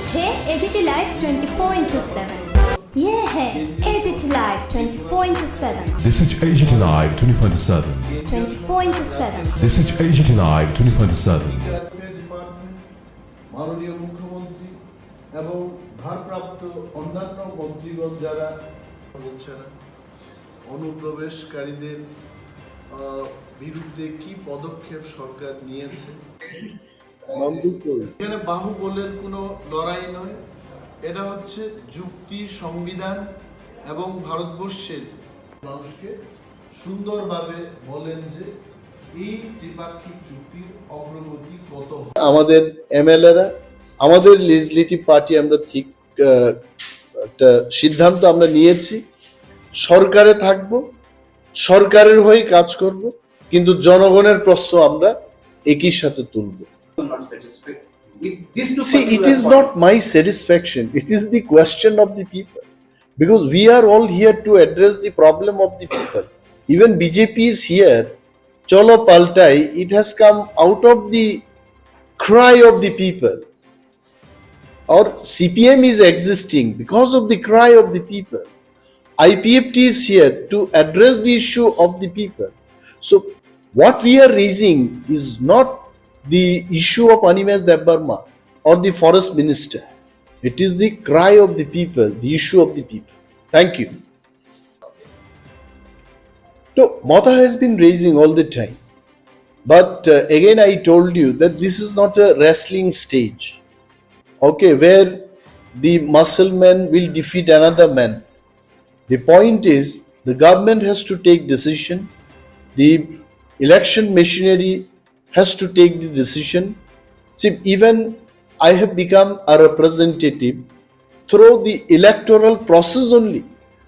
হচ্ছে AGT live twenty four into seven Yeah, AGT 24/7 This is AGT Live 24/7 24/7 This is AGT Live 24/7 মাননীয় মুখ্যমন্ত্রী এবং ভারপ্রাপ্ত অন্যান্য মন্ত্রীগণ যারা অনুপ্রবেশকারীদের বিরুদ্ধে কি পদক্ষেপ সরকার নিয়েছে? এখানে কোনো লড়াই নয়। এটা হচ্ছে যুক্তি সংবিধান এবং ভারতবর্ষের। মানুষকে সুন্দরভাবে বলেন যে এই ত্রিপাক্ষিক চুক্তির অগ্রগতি কত আমাদের এমএলএরা আমাদের লেজিসলেটিভ পার্টি আমরা ঠিক একটা সিদ্ধান্ত আমরা নিয়েছি। সরকারে থাকব সরকারের হয়ে কাজ করব কিন্তু জনগণের প্রশ্ন আমরা একই সাথে তুলব। Not satisfied with this two See, it is point. not my satisfaction. It is the question of the people. Because we are all here to address the problem of the people. Even BJP is here. Cholo Paltai, it has come out of the cry of the people. Or CPM is existing because of the cry of the people. IPFT is here to address the issue of the people. So, what we are raising is not the issue of Animas Debbarma or the forest minister. It is the cry of the people, the issue of the people. Thank you. So, Mata has been raising all the time. But uh, again, I told you that this is not a wrestling stage okay where the muscle man will defeat another man the point is the government has to take decision the election machinery has to take the decision. See even i have become a representative through the electoral process only.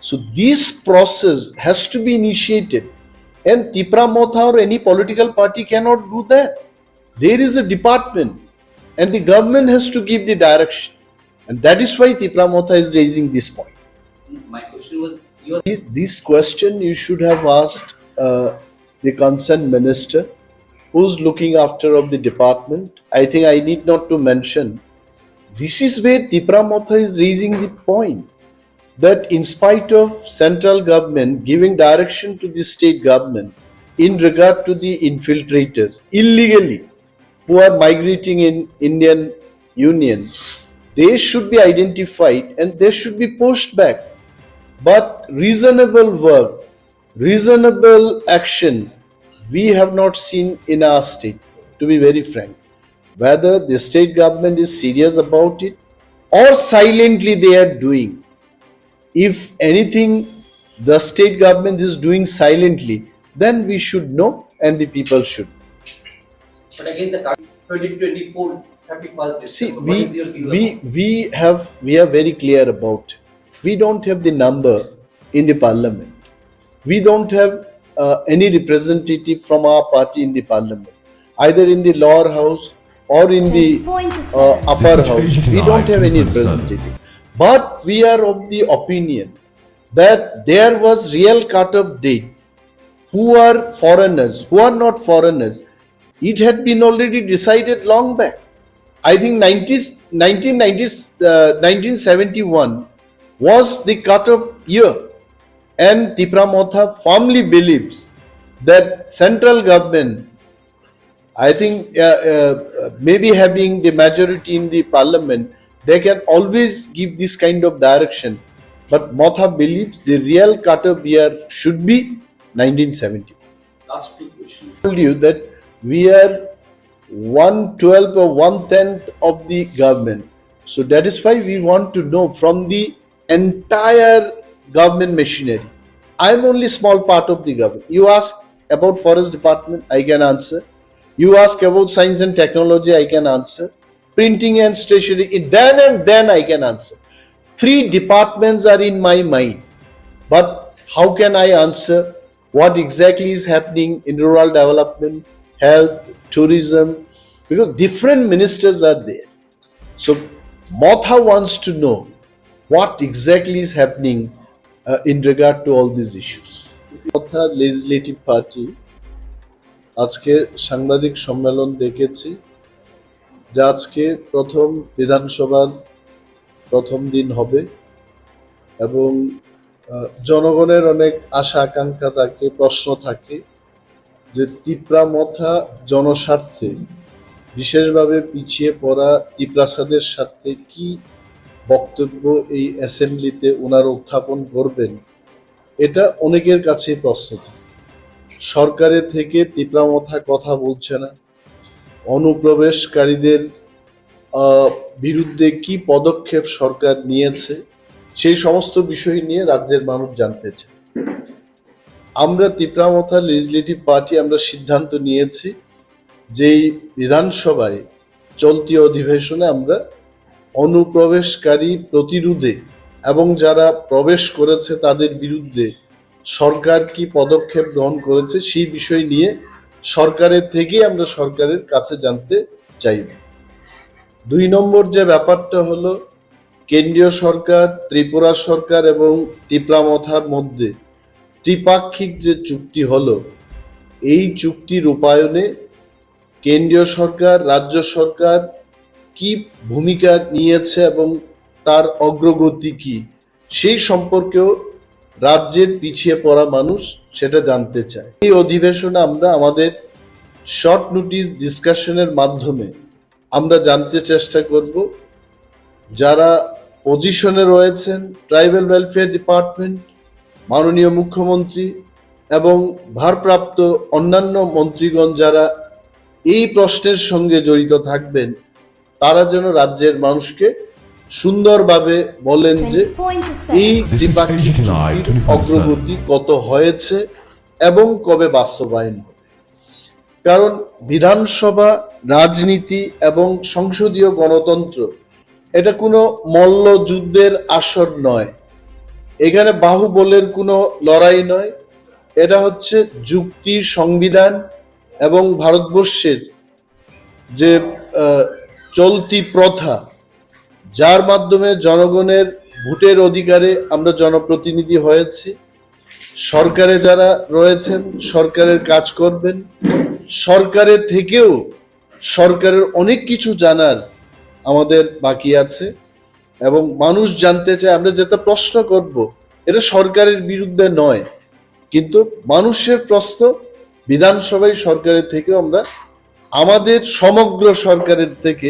So this process has to be initiated. And tipra motha or any political party cannot do that. There is a department and the government has to give the direction. And that is why Tipra Motha is raising this point. My question was, you are This, this question you should have asked uh, the concerned minister who's looking after of the department. I think I need not to mention. This is where Tipra Motha is raising the point that in spite of central government giving direction to the state government in regard to the infiltrators illegally who are migrating in Indian Union, they should be identified and they should be pushed back. But reasonable work, reasonable action, we have not seen in our state, to be very frank. Whether the state government is serious about it or silently they are doing. If anything the state government is doing silently, then we should know and the people should. but again the 2024 31st See, December. What is we we we have we are very clear about. We don't have the number in the parliament. We don't have uh, any representative from our party in the parliament, either in the lower house or in the uh, upper house. We don't have any 24/7. representative. But we are of the opinion that there was real cut-off date. Who are foreigners? Who are not foreigners? It had been already decided long back. I think 90s, 1990s, uh, 1971 was the cut-off year, and Tipra Motha firmly believes that central government I think uh, uh, maybe having the majority in the parliament, they can always give this kind of direction. But Motha believes the real cut-off year should be 1970. last two questions I told you that we are one twelfth or one tenth of the government. So that is why we want to know from the entire government machinery. I am only small part of the government. You ask about forest department, I can answer. You ask about science and technology, I can answer. Printing and stationery, then and then I can answer. Three departments are in my mind. But how can I answer what exactly is happening in rural development, health, tourism? Because different ministers are there. So Motha wants to know what exactly is happening in regard to all these issues. Motha Legislative Party, আজকে সাংবাদিক সম্মেলন দেখেছি, যা আজকে প্রথম বিধানসভার প্রথম দিন হবে, এবং জনগণের অনেক আশা আকাঙ্ক্ষা থাকে, প্রশ্ন থাকে, যে তিপ্রা মথা জনস্বার্থে বিশেষভাবে পিছিয়ে পড়া তিপ্রাসাদের স্বার্থে কি বক্তব্য এই অ্যাসেম্বলিতে ওনারা উত্থাপন করবেন, এটা অনেকের কাছে প্রশ্ন সরকারের থেকে তিপ্রামথা কথা বলছে না। অনুপ্রবেশকারীদের বিরুদ্ধে কি পদক্ষেপ সরকার নিয়েছে, সেই সমস্ত বিষয় নিয়ে রাজ্যের মানুষ জানতে চায়। আমরা তিপ্রামথা লেজিসলেটিভ পার্টি আমরা সিদ্ধান্ত নিয়েছি, যেই বিধানসভায় চলতি অধিবেশনে আমরা অনুপ্রবেশকারী প্রতিরোধে এবং যারা প্রবেশ করেছে তাদের বিরুদ্ধে সরকার কি পদক্ষেপ গ্রহণ করেছে সেই বিষয় নিয়ে সরকারের থেকে আমরা সরকারের কাছে জানতে চাইব দুই নম্বর যে ব্যাপারটা হলো, কেন্দ্রীয় সরকার, ত্রিপুরা সরকার এবং ত্রিপ্রামথার মধ্যে ত্রিপাক্ষিক যে চুক্তি হলো, এই চুক্তি রূপায়ণে কেন্দ্রীয় সরকার, রাজ্য সরকার কি ভূমিকা নিয়েছে এবং তার অগ্রগতি কি? সেই সম্পর্কেও রাজ্যের পিছিয়ে পড়া মানুষ সেটা জানতে চায়। এই অধিবেশনে আমরা আমাদের শর্ট নোটিশ ডিসকাশনের মাধ্যমে আমরা জানতে চেষ্টা করব যারা পজিশনে রয়েছেন ট্রাইবাল ওয়েলফেয়ার ডিপার্টমেন্ট মাননীয় মুখ্যমন্ত্রী এবং ভারপ্রাপ্ত অন্যান্য মন্ত্রীগণ যারা এই প্রশ্নের সঙ্গে জড়িত থাকবেন তারা যেন রাজ্যের মানুষকে সুন্দরভাবে বলেন যে এই দ্বিপাক্ষিক চুক্তির অগ্রগতি কত হয়েছে এবং কবে বাস্তবায়ন হবে? কারণ বিধানসভা রাজনীতি এবং সংসদীয় গণতন্ত্র এটা কোনো মল্লযুদ্ধের আসর নয়। এখানে বাহুবলের কোনো লড়াই নয়। এটা হচ্ছে যুক্তি সংবিধান এবং ভারতবর্ষের যে আহ, চলতি প্রথা, যার মাধ্যমে জনগণের ভোটের অধিকারে আমরা জনপ্রতিনিধি হয়েছি। সরকারে যারা রয়েছেন, সরকারের কাজ করবেন। সরকারের থেকেও সরকারের অনেক কিছু জানার আমাদের বাকি আছে এবং মানুষ জানতে চায়, আমরা যেটা প্রশ্ন করব, এটা সরকারের বিরুদ্ধে নয়। কিন্তু মানুষের প্রশ্ন বিধানসভায় সরকারের থেকে আমরা আমাদের সমগ্র সরকারের থেকে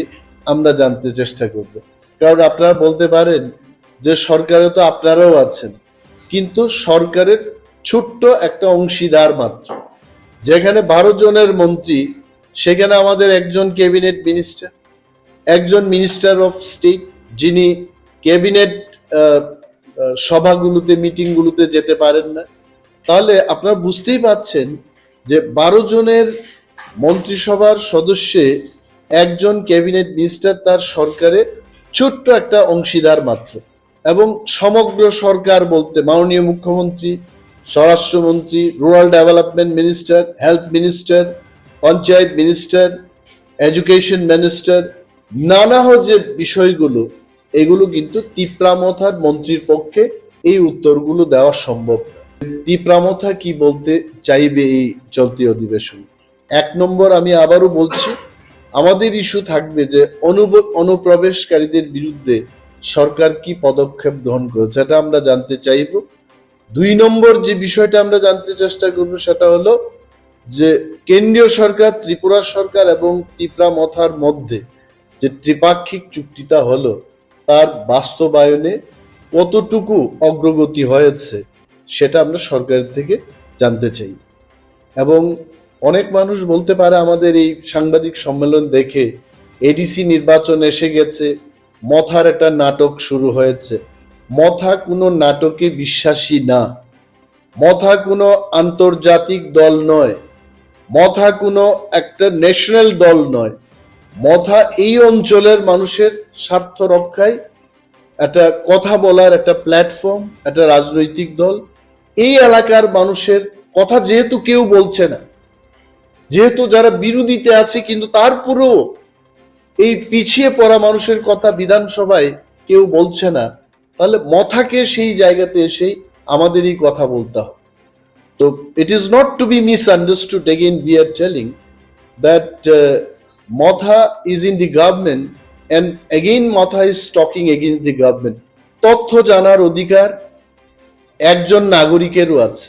আমরা জানতে চেষ্টা করব। কারণ আপনারা বলতে পারেন যে সরকারে তো আপনারাও আছেন, কিন্তু সরকারের ছোট্ট একটা অংশীদার মাত্র। যেখানে বারো জনের মন্ত্রী, সেখানে আমাদের একজন ক্যাবিনেট মিনিস্টার, একজন মিনিস্টার অফ স্টেট, যিনি ক্যাবিনেট সভাগুলোতে, মিটিংগুলোতে যেতে পারেন না। তাহলে আপনারা বুঝতেই পাচ্ছেন যে বারো জনের মন্ত্রিসভার সদস্যে একজন ক্যাবিনেট মিনিস্টার তার সরকারে ছোট্ট একটা অংশীদার মাত্র এবং সমগ্র সরকার বলতে মাননীয় মুখ্যমন্ত্রী, স্বরাষ্ট্রমন্ত্রী, rural development minister, health minister, panchayat minister, education minister নানা যে বিষয়গুলো, এগুলো কিন্তু তিপ্রামথার মন্ত্রীর পক্ষে এই উত্তরগুলো দেওয়া সম্ভব তিপ্রামথা কি বলতে চাইবে এই চলতি অধিবেশন? এক নম্বর আমি আবারও বলছি, আমাদের ইস্যু থাকবে যে অনুপ্রবেশকারীদের বিরুদ্ধে সরকার কি পদক্ষেপ গ্রহণ করেছে সেটা আমরা জানতে চাইব। দুই নম্বর যে বিষয়টা আমরা জানতে চেষ্টা করব সেটা হলো যে কেন্দ্রীয় সরকার, ত্রিপুরা সরকার এবং ত্রিপুরা মথার মধ্যে যে ত্রিপাক্ষিক চুক্তিটা হলো, তার বাস্তবায়নে কতটুকু অগ্রগতি হয়েছে, সেটা আমরা সরকারের থেকে জানতে চাই। এবং অনেক মানুষ বলতে পারে আমাদের এই সাংবাদিক সম্মেলন দেখে এডিসি নির্বাচন এসে গেছে, মথার একটা নাটক শুরু হয়েছে। মথা কোনো নাটকে বিশ্বাসী না। মথা কোনো আন্তর্জাতিক দল নয়। মথা কোনো একটা ন্যাশনাল দল নয়। মথা এই অঞ্চলের মানুষের স্বার্থ রক্ষায় একটা কথা বলার একটা প্ল্যাটফর্ম একটা রাজনৈতিক দল। এই এলাকার মানুষের কথা যেহেতু কেউ বলছে না। যেহেতু যারা বিরোধীতে আছে, কিন্তু তারপরেও এই পিছিয়ে পড়া মানুষের কথা বিধানসভায় কেউ বলছে না, তাহলে মথাকে সেই জায়গাতে এসেই আমাদেরই কথা বলতে হবে তো it is not to be misunderstood again we are telling that Motha is in in the and again Motha is talking against the government. তথ্য জানার অধিকার একজন নাগরিকেরও আছে